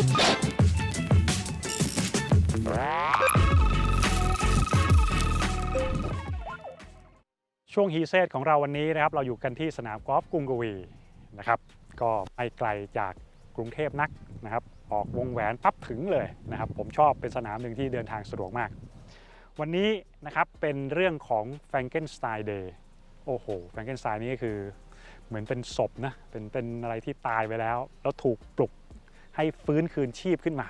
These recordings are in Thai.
ช่วงฮีเซตของเราวันนี้นะครับ เราอยู่กันที่สนามกอล์ฟกรุงกวีนะครับ ก็ไม่ไกลจากกรุงเทพนักนะครับ ออกวงแหวนปั๊บถึงเลยนะครับ ผมชอบเป็นสนามหนึ่งที่เดินทางสะดวกมาก วันนี้นะครับเป็นเรื่องของ f r งเกนสไตด์เดย์โอ้โหแฟ a n k e n s t e i นี่ก็คือเหมือนเป็นศพนะเป็นเป็นอะไรที่ตายไปแล้ว แล้วถูกปลุก ให้ฟื้นคืนชีพขึ้นมา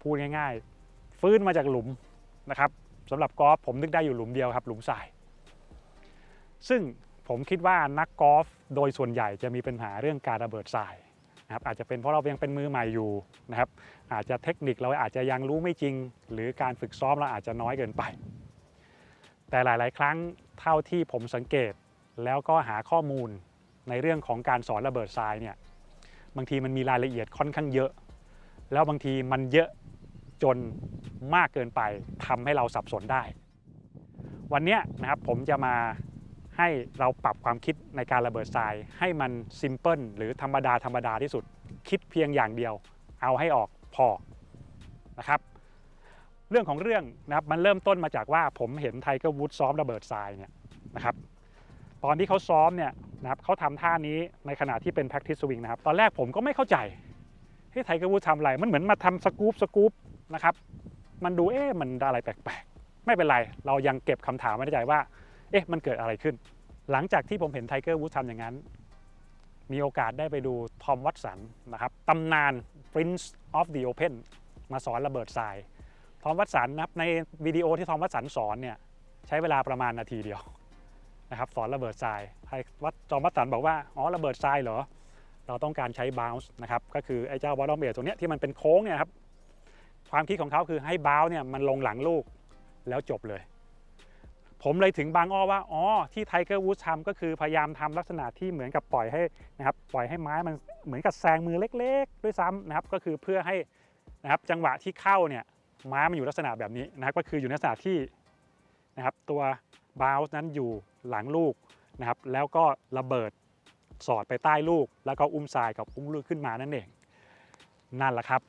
พูดง่ายๆ ฟื้นมาจากหลุมนะครับสำหรับกอล์ฟผมนึกได้อยู่หลุมเดียวครับ หลุมทราย ซึ่งผมคิดว่านักกอล์ฟโดยส่วนใหญ่จะมีปัญหาเรื่องการระเบิดทรายนะครับอาจจะเป็นเพราะเรายังเป็นมือใหม่อยู่นะครับ อาจจะเทคนิคเราอาจจะยังรู้ไม่จริง หรือการฝึกซ้อมเราอาจจะน้อยเกินไป แต่หลาย ๆ ครั้งเท่าที่ผมสังเกตแล้วก็หาข้อมูลในเรื่องของการสอนระเบิดทรายเนี่ย บางทีมันมีรายละเอียดค่อนข้างเยอะ แล้วบางทีมันเยอะจนมากเกินไปทำให้เราสับสนได้ วันนี้นะครับผมจะมาให้เราปรับความคิดในการระเบิดทรายให้มันซิมเพิลหรือธรรมดาธรรมดาที่สุด คิดเพียงอย่างเดียว เอาให้ออกพอนะครับเรื่องของเรื่องนะครับมันเริ่มต้นมาจากว่าผมเห็นไทเกอร์วูดซ้อมระเบิดทรายเนี่ยนะครับ ตอนที่เขาซ้อมเนี่ยนะครับเขาทำท่านี้ในขณะที่เป็น practice swing นะครับ ตอนแรกผมก็ไม่เข้าใจเฮ้ยไทเกอร์วูดทำอะไร มันเหมือนมาทำสกู๊ปสกู๊ปนะครับ มันดูเอ๊ะมันอะไรแปลกๆ ไม่เป็นไร เรายังเก็บคำถามไว้ในใจว่า เอ๊ะ มันเกิดอะไรขึ้น หลังจากที่ผมเห็นไทเกอร์วูดทำอย่างนั้น มีโอกาสได้ไปดูทอมวัตสันนะครับตำนาน Prince of the Open มาสอนระเบิดทราย ทอมวัตสันนะครับในวิดีโอที่ทอมวัตสันสอนเนี่ยใช้เวลาประมาณนาทีเดียว นะครับสอนระเบิดทรายวัตทอมวัตสันบอกว่าอ๋อระเบิดทรายเหรอ เราต้องการใช้บ o ว n c e นะครับก็คือไอ้เจ้าบอลลอมเบรตัวเนี้ยที่มันเป็นโค้งเนี่ยครับความคิดของเขาคือให้บ o ว n c e เนี่ยมันลงหลังลูกแล้วจบเลย ผมเลยถึงบางอ้อว่าอ๋อที่ไทเกอร์วูดทำก็คือพยายามทำลักษณะที่เหมือนกับปล่อยให้นะครับปล่อยให้ไม้มันเหมือนกับแซงมือเล็ก ๆ ด้วยซ้ำนะครับก็คือเพื่อให้นะครับจังหวะที่เข้าเนี่ยไม้มันอยู่ลักษณะแบบนี้นะครับก็คืออยู่ในลักษณะที่ นะครับตัวบ o ว n c e นั้นอยู่หลังลูกนะครับแล้วก็ระเบิดสอดไปใต้ลูก แล้วก็อุ้มทรายกับอุ้มลูกขึ้นมานั่นเอง นั่นแหละครับ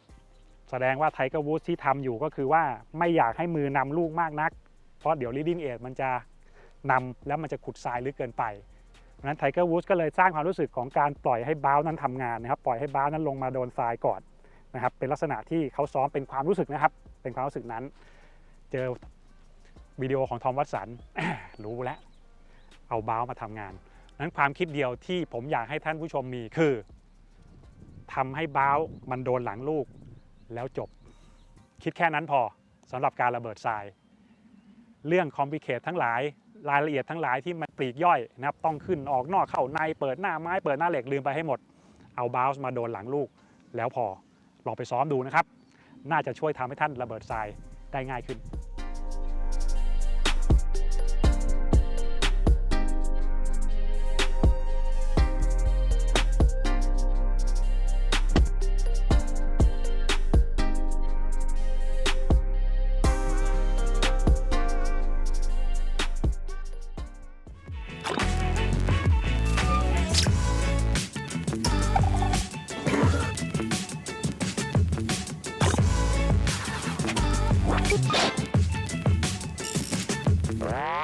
แสดงว่าไทเกอร์วูดที่ทำอยู่ก็คือว่าไม่อยากให้มือนำลูกมากนัก เพราะเดี๋ยว leading edge มันจะนำแล้วมันจะขุดทรายลึกเกินไปเพราะฉะนั้นไทเกอร์วูดก็เลยสร้างความรู้สึกของการปล่อยให้บ้าวนั้นทำงานนะครับปล่อยให้บ้าวนั้นลงมาโดนทรายก่อนนะครับเป็นลักษณะที่เขาซ้อมเป็นความรู้สึกนะครับ เป็นความรู้สึกนั้น เจอ วิดีโอของทอมวัตสันรู้แล้ว เอาบ้าวมาทำงานนั้นความคิดเดียวที่ผมอยากให้ท่านผู้ชมมีคือทำให้บ้าวมันโดนหลังลูกแล้วจบ คิดแค่นั้นพอสำหรับการระเบิดทราย เรื่องคอมพิเคททั้งหลายรายละเอียดทั้งหลายที่มันปลีกย่อยนะครับต้องขึ้นออกนอกเข้าในเปิดหน้าไม้เปิดหน้าเหล็กลืมไปให้หมด เอาบ o วมาโดนหลังลูกแล้วพอลองไปซ้อมดูนะครับ น่าจะช่วยทำให้ท่านระเบิดทรายได้ง่ายขึ้น Bye.